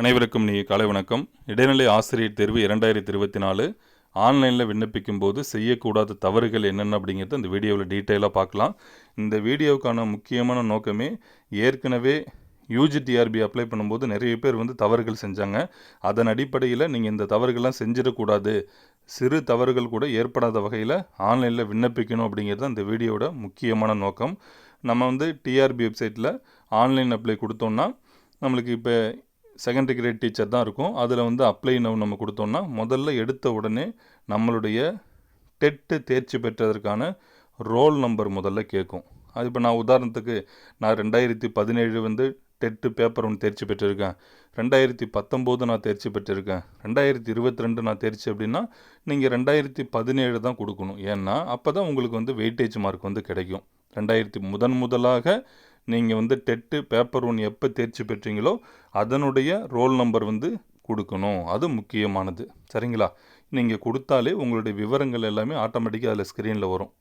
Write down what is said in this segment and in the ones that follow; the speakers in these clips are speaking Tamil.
அனைவருக்கும் நீ காலை வணக்கம். இடைநிலை ஆசிரியர் தேர்வு இரண்டாயிரத்தி இருபத்தி நாலு ஆன்லைனில் விண்ணப்பிக்கும் போது செய்யக்கூடாத தவறுகள் என்னென்ன அப்படிங்கிறது இந்த வீடியோவில் டீட்டெயிலாக பார்க்கலாம். இந்த வீடியோவுக்கான முக்கியமான நோக்கமே ஏற்கனவே யூஜிடிஆர்பி அப்ளை பண்ணும்போது நிறைய பேர் வந்து தவறுகள் செஞ்சாங்க. அதன் அடிப்படையில் நீங்கள் இந்த தவறுகள்லாம் செஞ்சிடக்கூடாது. சிறு தவறுகள் கூட ஏற்படாத வகையில் ஆன்லைனில் விண்ணப்பிக்கணும் அப்படிங்கிறது தான் இந்த வீடியோவோட முக்கியமான நோக்கம். நம்ம வந்து டிஆர்பி வெப்சைட்டில் ஆன்லைன் அப்ளை கொடுத்தோம்னா நம்மளுக்கு இப்போ செகண்டரி கிரேட் டீச்சர் தான் இருக்கும். அதில் வந்து அப்ளை நவ் நம்ம கொடுத்தோம்னா முதல்ல எடுத்த உடனே நம்மளுடைய டெட்டு தேர்ச்சி பெற்றதற்கான ரோல் நம்பர் முதல்ல கேட்கும். அது இப்போ நான் உதாரணத்துக்கு நான் ரெண்டாயிரத்தி பதினேழு வந்து டெட்டு பேப்பர் ஒன்று தேர்ச்சி பெற்றிருக்கேன். ரெண்டாயிரத்தி பத்தொம்போது நான் தேர்ச்சி பெற்றிருக்கேன். ரெண்டாயிரத்தி இருபத்தி ரெண்டு நான் தேர்ச்சி அப்படின்னா நீங்கள் ரெண்டாயிரத்தி பதினேழு தான் கொடுக்கணும். ஏன்னா அப்போ தான் உங்களுக்கு வந்து வெயிட்டேஜ் மார்க் வந்து கிடைக்கும். ரெண்டாயிரத்தி முதன் முதலாக நீங்கள் வந்து டெட்டு பேப்பர் ஒன் எப்போ தேர்ச்சி பெற்றீங்களோ அதனுடைய ரோல் நம்பர் வந்து கொடுக்கணும். அது முக்கியமானது. சரிங்களா? நீங்கள் கொடுத்தாலே உங்களுடைய விவரங்கள் எல்லாமே ஆட்டோமேட்டிக்காக அதில் ஸ்க்ரீனில் வரும்.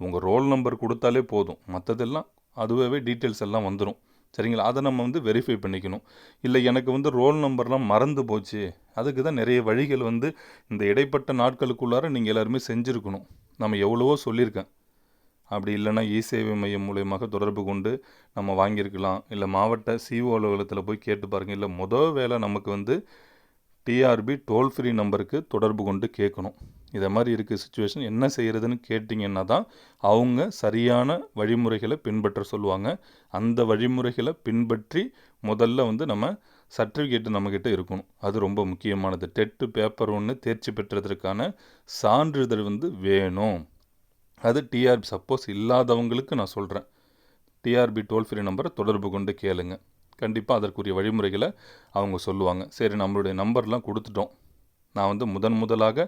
உங்கள் ரோல் நம்பர் கொடுத்தாலே போதும். மற்றதெல்லாம் அதுவாகவே டீட்டெயில்ஸ் எல்லாம் வந்துடும் சரிங்களா? அதை நம்ம வந்து வெரிஃபை பண்ணிக்கணும். இல்லை எனக்கு வந்து ரோல் நம்பர்லாம் மறந்து போச்சு. அதுக்கு தான் நிறைய வழிகள் வந்து இந்த இடைப்பட்ட நாட்களுக்குள்ளார நீங்கள் எல்லாருமே செஞ்சுருக்கணும். நம்ம எவ்வளவோ சொல்லியிருக்கேன். அப்படி இல்லைன்னா இ சேவை மையம் மூலியமாக தொடர்பு கொண்டு நம்ம வாங்கியிருக்கலாம். இல்லை மாவட்ட சிஓ அலுவலகத்தில் போய் கேட்டு பாருங்கள் இல்லை மொதல் வேலை நமக்கு வந்து டிஆர்பி டோல் ஃப்ரீ நம்பருக்கு தொடர்பு கொண்டு கேட்கணும். இதை மாதிரி இருக்குது சுச்சுவேஷன் என்ன செய்கிறதுன்னு கேட்டிங்கன்னா தான் அவங்க சரியான வழிமுறைகளை பின்பற்ற சொல்லுவாங்க. அந்த வழிமுறைகளை பின்பற்றி முதல்ல வந்து நம்ம சர்டிஃபிகேட்டு நம்மக்கிட்ட இருக்கணும். அது ரொம்ப முக்கியமானது. டெட்டு பேப்பர் ஒன்று தேர்ச்சி பெற்றதற்கான சான்றிதழ் வந்து வேணும். அது டிஆர்பி சப்போஸ் இல்லாதவங்களுக்கு நான் சொல்கிறேன் டிஆர்பி டோல் ஃப்ரீ நம்பரை தொடர்பு கொண்டு கேளுங்க. கண்டிப்பாக அதற்குரிய வழிமுறைகளை அவங்க சொல்லுவாங்க. சரி நம்மளுடைய நம்பர்லாம் கொடுத்துட்டோம். நான் வந்து முதன் முதலாக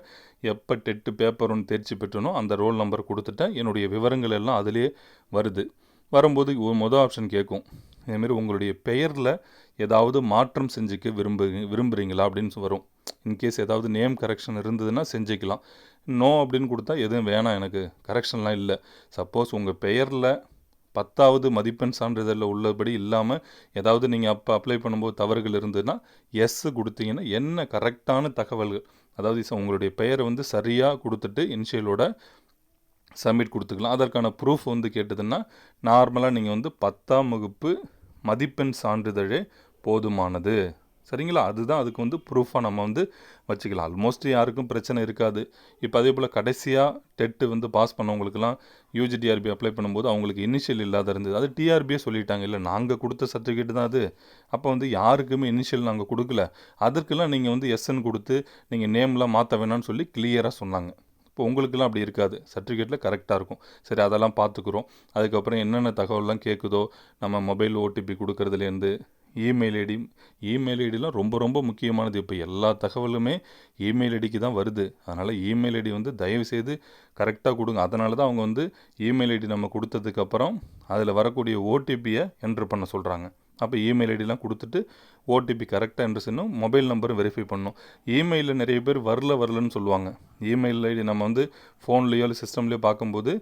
எப்போ டெட்டு பேப்பர் ஒன்று தேர்ச்சி பெற்றனோ அந்த ரோல் நம்பர் கொடுத்துட்டேன். என்னுடைய விவரங்கள் எல்லாம் அதிலே வருது. வரும்போது மொதல் ஆப்ஷன் கேட்கும். இதேமாரி உங்களுடைய பெயரில் ஏதாவது மாற்றம் செஞ்சுக்க விரும்பு விரும்புகிறீங்களா அப்படின்னு வரும். இன்கேஸ் ஏதாவது நேம் கரெக்ஷன் இருந்ததுன்னா செஞ்சுக்கலாம். நோ அப்படின்னு கொடுத்தா எதுவும் வேணாம் எனக்கு கரெக்ஷன்லாம் இல்லை. சப்போஸ் உங்கள் பெயரில் பத்தாவது மதிப்பெண் சான்றிதழில் உள்ளபடி இல்லாமல் ஏதாவது நீங்கள் அப்போ அப்ளை பண்ணும்போது தவறுகள் இருந்ததுன்னா எஸ் கொடுத்தீங்கன்னா என்ன கரெக்டான தகவல்கள்? அதாவது உங்களுடைய பெயரை வந்து சரியாக கொடுத்துட்டு இனிஷியலோட சப்மிட் கொடுத்துக்கலாம். அதற்கான ப்ரூஃப் வந்து கேட்டதுன்னா நார்மலாக நீங்கள் வந்து பத்தாம் வகுப்பு மதிப்பெண் சான்றிதழே போதுமானது. சரிங்களா? அதுதான் அதுக்கு வந்து ப்ரூஃபாக நம்ம வந்து வச்சுக்கலாம். ஆல்மோஸ்ட் யாருக்கும் பிரச்சனை இருக்காது. இப்போ அதே போல் கடைசியாக டெட்டு வந்து பாஸ் பண்ணவங்களுக்குலாம் யூஜிடிஆர்பி அப்ளை பண்ணும்போது அவங்களுக்கு இனிஷியல் இல்லாத இருந்தது. அது டிஆர்பியே சொல்லிட்டாங்க. இல்லை நாங்கள் கொடுத்த சர்டிஃபிகேட் தான் அது. அப்போ வந்து யாருக்குமே இனிஷியல் நாங்கள் கொடுக்கல. அதற்கெல்லாம் நீங்கள் வந்து எஸ்என் கொடுத்து நீங்கள் நேம்லாம் மாற்ற வேணாம்னு சொல்லி கிளியராக சொன்னாங்க. இப்போ உங்களுக்கெல்லாம் அப்படி இருக்காது. சர்டிஃபிகேட்டில் கரெக்டாக இருக்கும். சரி அதெல்லாம் பார்த்துக்குறோம். அதுக்கப்புறம் என்னென்ன தகவல்லாம் கேட்குதோ நம்ம மொபைல் ஓடிபி கொடுக்குறதுலேருந்து இமெயில் ஐடி இமெயில் ஐடிலாம் ரொம்ப ரொம்ப முக்கியமானது. இப்போ எல்லா தகவலுமே இமெயில் ஐடிக்கு தான் வருது. அதனால் இமெயில் ஐடி வந்து தயவு செய்து கரெக்டாக கொடுங்க. அதனால தான் அவங்க வந்து இமெயில் ஐடி நம்ம கொடுத்ததுக்கப்புறம் அதில் வரக்கூடிய ஓடிபியை என்ட்ரு பண்ண சொல்கிறாங்க அப்போ இமெயில் ஐடிலாம் கொடுத்துட்டு ஓடிபி கரெக்டாக என்ட்ரு செய்யணும். மொபைல் நம்பரும் வெரிஃபை பண்ணணும். இமெயிலில் நிறைய பேர் வரல வரலன்னு சொல்லுவாங்க. இமெயில் ஐடி நம்ம வந்து ஃபோன்லேயோ இல்லை சிஸ்டம்லேயோ பார்க்கும்போது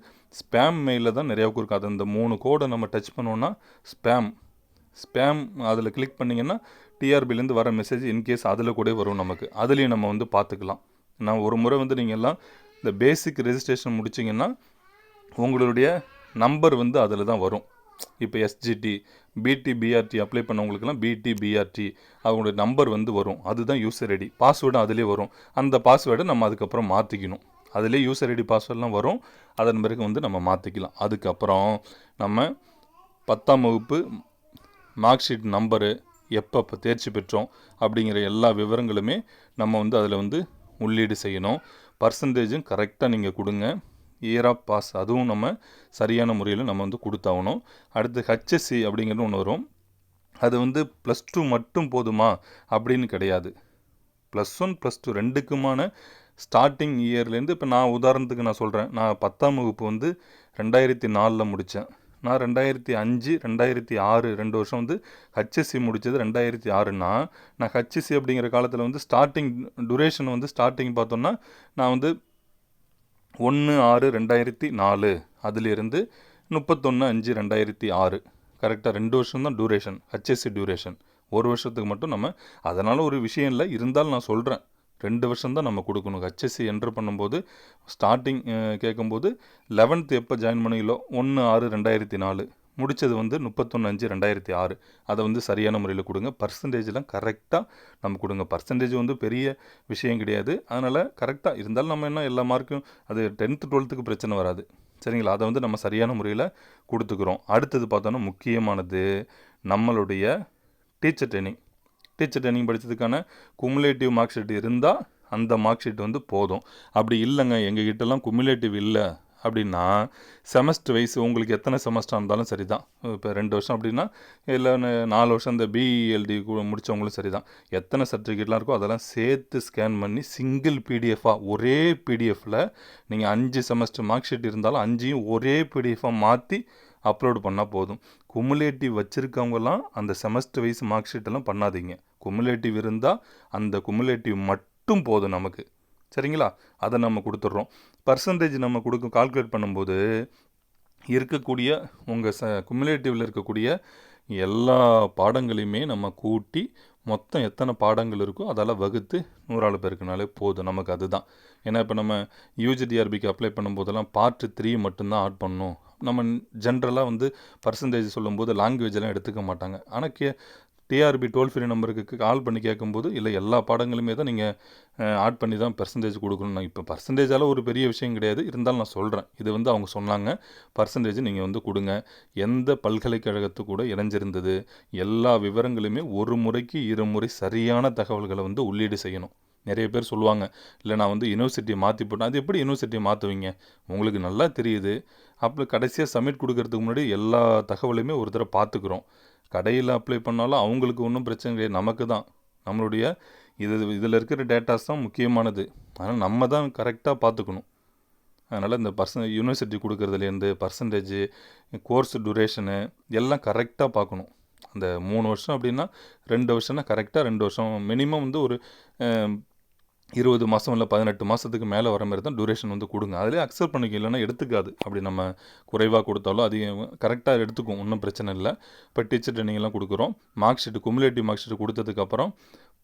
ஸ்பேம் மெயிலில் தான் நிறையா இருக்கும் அது அந்த மூணு கோடை நம்ம டச் பண்ணோன்னா ஸ்பேம் ஸ்பேம் அதில் கிளிக் பண்ணிங்கன்னா டிஆர்பிலேருந்து வர மெசேஜ் இன்கேஸ் அதில் கூட வரும் நமக்கு. அதுலேயும் நம்ம வந்து பார்த்துக்கலாம் நான் ஒரு முறை வந்து நீங்கள் எல்லாம் இந்த பேசிக் ரெஜிஸ்ட்ரேஷன் முடிச்சிங்கன்னா உங்களுடைய நம்பர் வந்து அதில் தான் வரும். இப்போ எஸ்ஜிடி பிடி பிஆர்டி அப்ளை பண்ணவங்களுக்குலாம் பிடி பிஆர்டி அவங்களுடைய நம்பர் வந்து வரும். அதுதான் யூசர் ஐடி பாஸ்வேர்டும் அதிலே வரும். அந்த பாஸ்வேர்டை நம்ம அதுக்கப்புறம் மாற்றிக்கணும் அதிலே யூசர் ஐடி பாஸ்வேர்ட்லாம் வரும். அதன் பிறகு வந்து நம்ம மாற்றிக்கலாம் அதுக்கப்புறம் நம்ம பத்தாம் வகுப்பு மார்க் ஷீட் நம்பரு எப்போ தேர்ச்சி பெற்றோம் அப்படிங்கிற எல்லா விவரங்களுமே நம்ம வந்து அதில் வந்து உள்ளீடு செய்யணும். பர்சன்டேஜும் கரெக்டாக நீங்கள் கொடுங்க. இயர் ஆஃப் பாஸ் அதுவும் நம்ம சரியான முறையில் நம்ம வந்து கொடுத்தாகணும். அடுத்து ஹச்எஸ்சி அப்படிங்கிறது ஒன்று வரும். அது வந்து ப்ளஸ் டூ மட்டும் போதுமா அப்படின்னு கிடையாது. ப்ளஸ் ஒன் ப்ளஸ் டூ ரெண்டுக்குமான ஸ்டார்டிங் இயர்லேருந்து இப்போ நான் உதாரணத்துக்கு நான் சொல்கிறேன் நான் பத்தாம் வகுப்பு வந்து ரெண்டாயிரத்தி நாலில் முடித்தேன் நான் ரெண்டாயிரத்தி அஞ்சு ரெண்டாயிரத்தி ஆறு ரெண்டு வருஷம் வந்து ஹச்எஸ்சி முடித்தது ரெண்டாயிரத்தி ஆறுனா நான் ஹச்எஸ்சி அப்படிங்கிற காலத்தில் வந்து ஸ்டார்டிங் டுரேஷன் வந்து ஸ்டார்டிங் பார்த்தோன்னா நான் வந்து ஒன்று ஆறு ரெண்டாயிரத்தி நாலு அதிலிருந்து முப்பத்தொன்று அஞ்சு ரெண்டாயிரத்தி ஆறு. கரெக்டாக ரெண்டு வருஷம் தான் டூரேஷன் ஹச்எஸ்சி டியூரேஷன் ஒரு வருஷத்துக்கு மட்டும் நம்ம அதனால் ஒரு விஷயம் இல்லை இருந்தாலும் நான் சொல்கிறேன் ரெண்டு வருஷம் தான் நம்ம கொடுக்கணும். ஹெச்எஸ்சி என்ட்ரு பண்ணும்போது ஸ்டார்டிங் கேட்கும்போது லெவன்த் எப்போ ஜாயின் பண்ணீங்களோ ஒன்று ஆறு ரெண்டாயிரத்தி நாலு. முடித்தது வந்து முப்பத்தொன்று அஞ்சு ரெண்டாயிரத்தி ஆறு. அதை வந்து சரியான முறையில் கொடுங்க. பர்சன்டேஜ்லாம் கரெக்டாக நம்ம கொடுங்க. பர்சன்டேஜ் வந்து பெரிய விஷயம் கிடையாது. அதனால் கரெக்டாக இருந்தாலும் நம்ம என்ன எல்லா மார்க்கும் அது டென்த்து டுவெல்த்துக்கு பிரச்சனை வராது. சரிங்களா? அதை வந்து நம்ம சரியான முறையில் கொடுத்துக்குறோம். அடுத்தது பார்த்தோன்னா முக்கியமானது நம்மளுடைய டீச்சர் ட்ரைனிங் டீச்சர் ட்ரைனிங் படித்ததுக்கான குமுலேட்டிவ் மார்க் ஷீட் இருந்தால் அந்த மார்க் ஷீட் வந்து போதும். அப்படி இல்லைங்க எங்கள் கிட்டலாம் குமுலேட்டிவ் இல்லை அப்படின்னா செமஸ்டர் வைஸ் உங்களுக்கு எத்தனை செமஸ்டர் இருந்தாலும் சரி தான் இப்போ ரெண்டு வருஷம் அப்படின்னா இல்லை நாலு வருஷம் இந்த பிஇஎல்டி முடித்தவங்களும் சரி தான் எத்தனை சர்டிஃபிகேட்லாம் இருக்கோ அதெல்லாம் சேர்த்து ஸ்கேன் பண்ணி சிங்கிள் பிடிஎஃபாக ஒரே பிடிஎஃப்பில் நீங்கள் அஞ்சு செமஸ்டர் மார்க் ஷீட் இருந்தாலும் அஞ்சையும் ஒரே பிடிஎஃபாக மாற்றி அப்லோடு பண்ணால் போதும். குமுலேட்டிவ் வச்சுருக்கவங்கலாம் அந்த செமஸ்டர் வைஸ் மார்க் ஷீட்டெல்லாம் பண்ணாதீங்க. குமுலேட்டிவ் இருந்தால் அந்த குமுலேட்டிவ் மட்டும் போதும் நமக்கு. சரிங்களா? அதை நம்ம கொடுத்துட்றோம். பர்சன்டேஜ் நம்ம கொடுக்க கால்குலேட் பண்ணும்போது இருக்கக்கூடிய உங்கள் ச குமுலேட்டிவில் இருக்கக்கூடிய எல்லா பாடங்களையுமே நம்ம கூட்டி மொத்தம் எத்தனை பாடங்கள் இருக்கோ அதெல்லாம் வகுத்து நூறாள் பேருக்குனாலே போதும். நமக்கு அதுதான். ஏன்னா இப்போ நம்ம யூஜிடிஆர்பிக்கு அப்ளை பண்ணும்போதெல்லாம் பார்ட் த்ரீ மட்டும்தான் ஆட் பண்ணணும். நம்ம ஜென்ரலாக வந்து பர்சன்டேஜ் சொல்லும்போது லாங்குவேஜ்லாம் எடுத்துக்க மாட்டாங்க. ஆனால் கே டிஆர்பி டோல் ஃப்ரீ நம்பருக்கு கால் பண்ணி கேட்கும்போது இல்லை எல்லா பாடங்களுமே தான் நீங்கள் ஆட் பண்ணி தான் பர்சன்டேஜ் கொடுக்கணும் இப்போ பர்சன்டேஜால் ஒரு பெரிய விஷயம் கிடையாது. இருந்தாலும் நான் சொல்கிறேன் இது வந்து அவங்க சொன்னாங்க. பர்சன்டேஜ் நீங்கள் வந்து கொடுங்க. எந்த பல்கலைக்கழகத்து கூட இணைஞ்சிருந்தது. எல்லா விவரங்களுமே ஒரு முறைக்கு இருமுறை சரியான தகவல்களை வந்து உள்ளீடு செய்யணும். நிறைய பேர் சொல்லுவாங்க இல்லை நான் வந்து யூனிவர்சிட்டியை மாற்றி போட்டேன். அது எப்படி யூனிவர்சிட்டியை மாற்றுவீங்க உங்களுக்கு நல்லா தெரியுது. அப்போ கடைசியாக சப்மிட் கொடுக்கறதுக்கு முன்னாடி எல்லா தகவலையுமே ஒரு தடவை பார்த்துக்குறோம். கடையில் அப்ளை பண்ணாலும் அவங்களுக்கு ஒன்றும் பிரச்சனை கிடையாது. நமக்கு தான். நம்மளுடைய இது இதில் இருக்கிற டேட்டாஸ் தான் முக்கியமானது. அதனால் நம்ம தான் கரெக்டாக பார்த்துக்கணும். அதனால் இந்த பர்சன் யூனிவர்சிட்டி கொடுக்குறதுலேருந்து பர்சன்டேஜு கோர்ஸ் டுரேஷனு எல்லாம் கரெக்டாக பார்க்கணும். அந்த மூணு வருஷம் அப்படின்னா ரெண்டு வருஷம்னா கரெக்டாக ரெண்டு வருஷம். மினிமம் வந்து ஒரு இருபது மாதம் இல்லை பதினெட்டு மாதத்துக்கு மேலே வர மாதிரி தான் டூரேஷன் வந்து கொடுங்க. அதிலே அக்செப்ட் பண்ணிக்க இல்லைன்னா எடுத்துக்காது. அப்படி நம்ம குறைவாக கொடுத்தாலும் அதிகம் கரெக்டாக எடுத்துக்கும். ஒன்றும் பிரச்சனை இல்லை. இப்போ டீச்சர் ட்ரைனிங்லாம் கொடுக்குறோம். Mark sheet cumulative mark sheet கொடுத்ததுக்கப்புறம்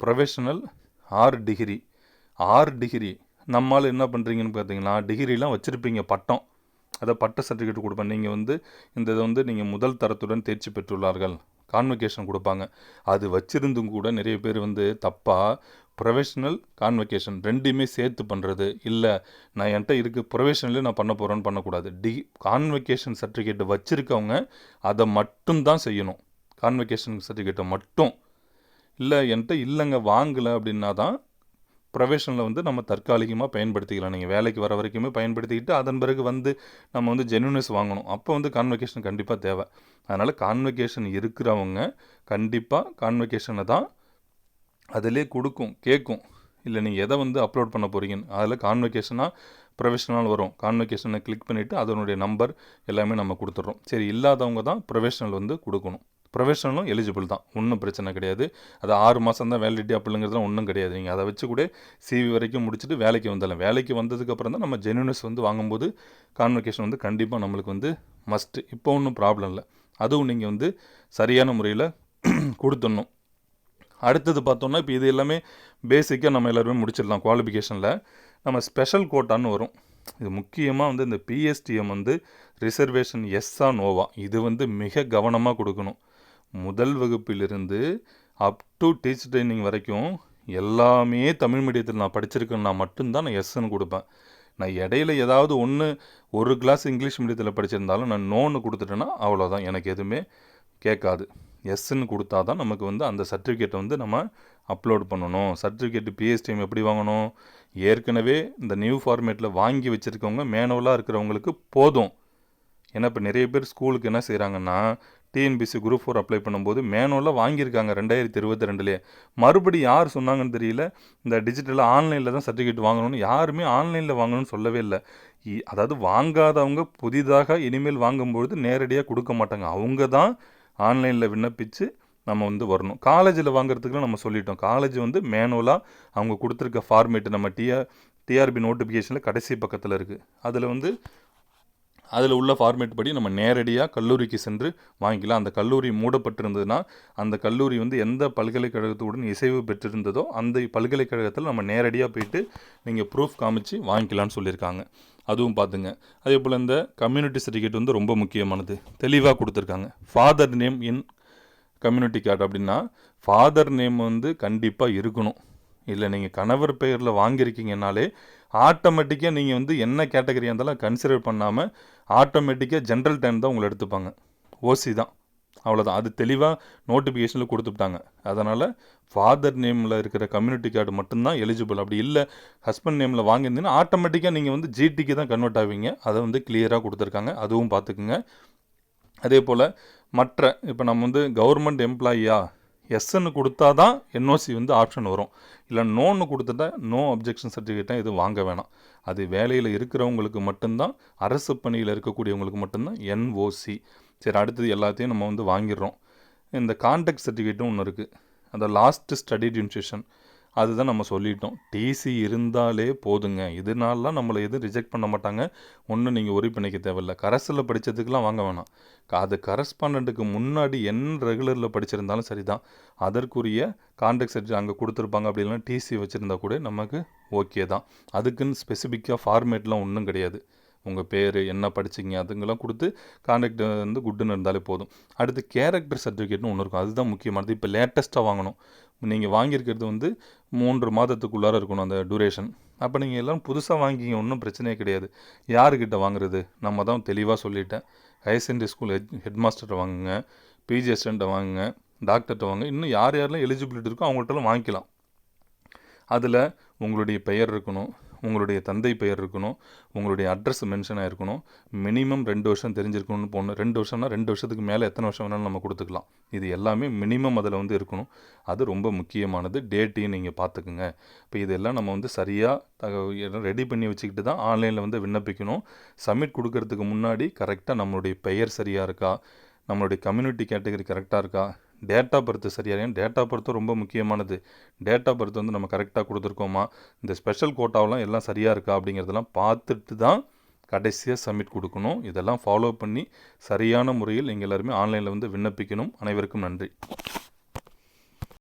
ப்ரொஃபஷனல் ஆறு டிகிரி ஆறு டிகிரி நம்மளால் என்ன பண்ணுறீங்கன்னு பார்த்தீங்கன்னா டிகிரிலாம் வச்சுருப்பீங்க பட்டம். அதை பட்ட சர்டிஃபிகேட் கொடுப்பேன். நீங்கள் வந்து இந்த இதை வந்து நீங்கள் முதல் தரத்துடன் தேர்ச்சி பெற்றுள்ளார்கள். கான்வெகேஷன் கொடுப்பாங்க. அது வச்சிருந்தும் கூட நிறைய பேர் வந்து தப்பாக ப்ரொஃபஷ்னல் கான்வெகேஷன் ரெண்டுமே சேர்த்து பண்ணுறது இல்லை நான் என்கிட்ட இருக்குது ப்ரொஃபஷனலே நான் பண்ண போகிறேன்னு பண்ணக்கூடாது. டி கான்வெகேஷன் சர்டிஃபிகேட்டை வச்சுருக்கவங்க அதை மட்டும் தான் செய்யணும். கான்வெகேஷன் சர்டிஃபிகேட்டை மட்டும். இல்லை என்கிட்ட இல்லைங்க வாங்கலை அப்படின்னா தான் ப்ரொஃபஷனில் வந்து நம்ம தற்காலிகமாக பயன்படுத்திக்கலாம். நீங்கள் வேலைக்கு வர வரைக்குமே பயன்படுத்திக்கிட்டு அதன் பிறகு வந்து நம்ம வந்து ஜென்யூனஸ் வாங்கணும். அப்போ வந்து கான்வெகேஷன் கண்டிப்பாக தேவை. அதனால் கான்வெகேஷன் இருக்கிறவங்க கண்டிப்பாக கான்வெகேஷனை தான் அதிலே கொடுக்கும் கேட்கும். இல்லை நீங்கள் எதை வந்து அப்லோட் பண்ண போகிறீங்கன்னு அதில் கான்வெகேஷனாக ப்ரொஃபஷனல் வரும். கான்வெகேஷனை கிளிக் பண்ணிவிட்டு அதனுடைய நம்பர் எல்லாமே நம்ம கொடுத்துட்றோம். சரி இல்லாதவங்க தான் ப்ரொஃபஷனல் வந்து கொடுக்கணும். ப்ரொஃபஷனலும் எலிஜிபிள் தான். ஒன்றும் பிரச்சனை கிடையாது. அது ஆறு மாதம் தான் வேலிடிட்டி அப்படிங்கிறதுலாம் ஒன்றும் கிடையாது. நீங்கள் அதை வச்சு கூட சிவி வரைக்கும் முடிச்சுட்டு வேலைக்கு வந்துடலாம். வேலைக்கு வந்ததுக்கப்புறம் தான் நம்ம ஜென்யூனஸ் வந்து வாங்கும்போது கான்வெகேஷன் வந்து கண்டிப்பாக நம்மளுக்கு வந்து மஸ்ட்டு இப்போ ஒன்றும் ப்ராப்ளம் இல்லை. அதுவும் நீங்கள் வந்து சரியான முறையில் கொடுத்துடணும். அடுத்தது பார்த்தோம்னா இப்போ இது எல்லாமே பேசிக்காக நம்ம எல்லாருமே முடிச்சிடலாம் குவாலிஃபிகேஷனில் நம்ம ஸ்பெஷல் கோட்டான்னு வரும். இது முக்கியமாக வந்து இந்த பிஎஸ்டிஎம் வந்து ரிசர்வேஷன் எஸ்ஸா நோவா இது வந்து மிக கவனமாக கொடுக்கணும். முதல் வகுப்பிலிருந்து அப் டு டீச்சர் ட்ரைனிங் வரைக்கும் எல்லாமே தமிழ் மீடியத்தில் நான் படிச்சிருக்கேன்னா மட்டும்தான் நான் எஸ்ன்னு கொடுப்பேன். நான் இடையில ஏதாவது ஒன்று ஒரு கிளாஸ் இங்கிலீஷ் மீடியத்தில் படிச்சிருந்தாலும் நான் நோன்னு கொடுத்துட்டேன்னா அவ்வளோதான் எனக்கு எதுவுமே கேட்காது. எஸ்ன்னு கொடுத்தா தான் நமக்கு வந்து அந்த சர்டிஃபிகேட்டை வந்து நம்ம அப்லோட் பண்ணணும். சர்டிஃபிகேட்டு பிஎஸ்டிஎம் எப்படி வாங்கணும்? ஏற்கனவே இந்த நியூ ஃபார்மேட்டில் வாங்கி வச்சுருக்கவங்க மேனுவலாக இருக்கிறவங்களுக்கு போதும். ஏன்னா இப்போ நிறைய பேர் ஸ்கூலுக்கு என்ன செய்கிறாங்கன்னா டிஎன்பிசி குரூப் ஃபோர் அப்ளை பண்ணும்போது மேனுவலாக வாங்கியிருக்காங்க ரெண்டாயிரத்தி இருபத்தி ரெண்டுலேயே. மறுபடி யார் சொன்னாங்கன்னு தெரியல. இந்த டிஜிட்டலாக ஆன்லைனில் தான் சர்டிஃபிகேட் வாங்கணும்னு யாருமே ஆன்லைனில் வாங்கணும்னு சொல்லவே இல்லை. இ- அதாவது வாங்காதவங்க புதிதாக இனிமேல் வாங்கும்பொழுது நேரடியாக கொடுக்க மாட்டாங்க. அவங்க தான் ஆன்லைனில் விண்ணப்பித்து நம்ம வந்து வரணும். காலேஜில் வாங்குறதுக்குலாம் நம்ம சொல்லிட்டோம். காலேஜ் வந்து மேனுவலாக அவங்க கொடுத்துருக்க ஃபார்மேட்டு நம்ம டிஆர் டிஆர்பி நோட்டிஃபிகேஷனில் கடைசி பக்கத்தில் இருக்குது அதில் வந்து அதில் உள்ள ஃபார்மேட் படி நம்ம நேரடியாக கல்லூரிக்கு சென்று வாங்கிக்கலாம். அந்த கல்லூரி மூடப்பட்டிருந்ததுன்னா அந்த கல்லூரி வந்து எந்த பல்கலைக்கழகத்துடன் இசைவு பெற்றிருந்ததோ அந்த பல்கலைக்கழகத்தில் நம்ம நேரடியாக போயிட்டு நீங்கள் ப்ரூஃப் காமிச்சு வாங்கிக்கலாம்னு சொல்லியிருக்காங்க. அதுவும் பார்த்துங்க. அதே போல் இந்த கம்யூனிட்டி சர்டிஃபிகேட் வந்து ரொம்ப முக்கியமானது. தெளிவாக கொடுத்துருக்காங்க. Father name in community card அப்படின்னா ஃபாதர் நேம் வந்து கண்டிப்பாக இருக்கணும். இல்லை நீங்கள் கணவர் பெயரில் வாங்கியிருக்கீங்கனாலே ஆட்டோமேட்டிக்காக நீங்கள் வந்து என்ன கேட்டகரியாக இருந்தாலும் கன்சிடர் பண்ணாமல் ஆட்டோமேட்டிக்காக ஜென்ரல் டைம் தான் உங்களை எடுத்துப்பாங்க. ஓசி தான். அவ்வளோதான் அது தெளிவாக நோட்டிஃபிகேஷனில் கொடுத்துட்டாங்க. அதனால் ஃபாதர் நேமில் இருக்கிற கம்யூனிட்டி கார்டு மட்டும்தான் எலிஜிபிள் அப்படி இல்லை ஹஸ்பண்ட் நேமில் வாங்கியிருந்தீங்கன்னா ஆட்டோமேட்டிக்காக நீங்கள் வந்து ஜிடிக்கு தான் கன்வெர்ட் ஆவீங்க. அதை வந்து கிளியராக கொடுத்துருக்காங்க. அதுவும் பார்த்துக்குங்க. அதே போல் மற்ற இப்போ நம்ம வந்து கவர்மெண்ட் எம்ப்ளாயியா எஸ்ன்னு கொடுத்தா தான் என்ஓசி வந்து ஆப்ஷன் வரும். இல்லை நோன்னு கொடுத்துட்டா நோ அப்ஜெக்ஷன் சர்டிஃபிகேட்டாக இது வாங்க வேணாம். அது வேலையில் இருக்கிறவங்களுக்கு மட்டும்தான் அரசு பணியில் இருக்கக்கூடியவங்களுக்கு மட்டும்தான் என்ஓசி சரி அடுத்தது எல்லாத்தையும் நம்ம வந்து வாங்கிடுறோம். இந்த கான்டாக்ட் சர்டிஃபிகேட்டும் ஒன்று இருக்குது அந்த லாஸ்ட்டு ஸ்டடி இன்ஸ்டியூஷன் அதுதான் நம்ம சொல்லிட்டோம். டிசி இருந்தாலே போதுங்க. இதனாலலாம் நம்மளை எதுவும் ரிஜெக்ட் பண்ண மாட்டாங்க. ஒன்றும் நீங்கள் ஒரி பண்ணிக்க தேவையில்ல. கரஸில் படித்ததுக்கெலாம் வாங்க வேணாம். அது கரஸ்பாண்டண்ட்டுக்கு முன்னாடி என்ன ரெகுலரில் படிச்சிருந்தாலும் சரி தான் அதற்குரிய கான்டாக்ட் சர்டிஃபிகேட் அங்கே கொடுத்துருப்பாங்க அப்படி டிசி வச்சுருந்தா கூட நமக்கு ஓகே தான். அதுக்குன்னு ஸ்பெசிஃபிக்காக ஃபார்மேட்லாம் ஒன்றும் கிடையாது. உங்கள் பேர் என்ன படிச்சீங்க அதுங்கெல்லாம் கொடுத்து கான்டாக்ட் வந்து குட்டுன்னு இருந்தாலே போதும். அடுத்து கேரக்டர் சர்டிஃபிகேட்னு ஒன்று இருக்கும். அதுதான் முக்கியமானது இப்போ லேட்டஸ்ட்டாக வாங்கணும். நீங்கள் வாங்கியிருக்கிறது வந்து மூன்று மாதத்துக்குள்ளார இருக்கணும் அந்த டூரேஷன் அப்போ நீங்கள் எல்லாம் புதுசாக வாங்கிங்க. ஒன்றும் பிரச்சனையே கிடையாது. யாருக்கிட்ட வாங்குறது? நம்ம தான் தெளிவாக சொல்லிட்டேன். Higher secondary school head head மாஸ்டர்கிட்ட வாங்குங்க பிஜி அசிஸ்டண்ட்டை வாங்குங்க. டாக்டர்கிட்ட வாங்க இன்னும் யார் யாரெல்லாம் எலிஜிபிலிட்டி இருக்கோ அவங்கள்ட்டலாம் வாங்கிக்கலாம். அதில் உங்களுடைய பெயர் இருக்கணும். உங்களுடைய தந்தை பெயர் இருக்கணும் உங்களுடைய அட்ரஸ் மென்ஷன் இருக்கணும் மினிமம் ரெண்டு வருஷம் தெரிஞ்சிருக்கணும்னு போகணும் ரெண்டு வருஷம்னா ரெண்டு வருஷத்துக்கு மேலே எத்தனை வருஷம் வேணாலும் நம்ம கொடுத்துக்கலாம். இது எல்லாமே மினிமம் அதில் வந்து இருக்கணும். அது ரொம்ப முக்கியமானது. டேட்டையும் நீங்கள் பார்த்துக்குங்க இப்போ இதெல்லாம் நம்ம வந்து சரியாக ரெடி பண்ணி வச்சுக்கிட்டு தான் ஆன்லைனில் வந்து விண்ணப்பிக்கணும். சப்மிட் கொடுக்கறதுக்கு முன்னாடி கரெக்டாக நம்மளுடைய பெயர் சரியாக இருக்கா? நம்மளுடைய கம்யூனிட்டி கேட்டகரி கரெக்டாக இருக்கா? டேட்டா பர்த் சரியாக டேட்டா பர்த்தும் ரொம்ப முக்கியமானது. டேட்டா பர்த் வந்து நம்ம கரெக்டாக கொடுத்துருக்கோமா? இந்த ஸ்பெஷல் கோட்டாவெலாம் எல்லாம் சரியாக இருக்கா அப்படிங்கிறதெல்லாம் பார்த்துட்டு தான் கடைசியாக சப்மிட் கொடுக்கணும். இதெல்லாம் ஃபாலோ பண்ணி சரியான முறையில் நீங்கள் எல்லாருமே ஆன்லைனில் வந்து விண்ணப்பிக்கணும். அனைவருக்கும் நன்றி.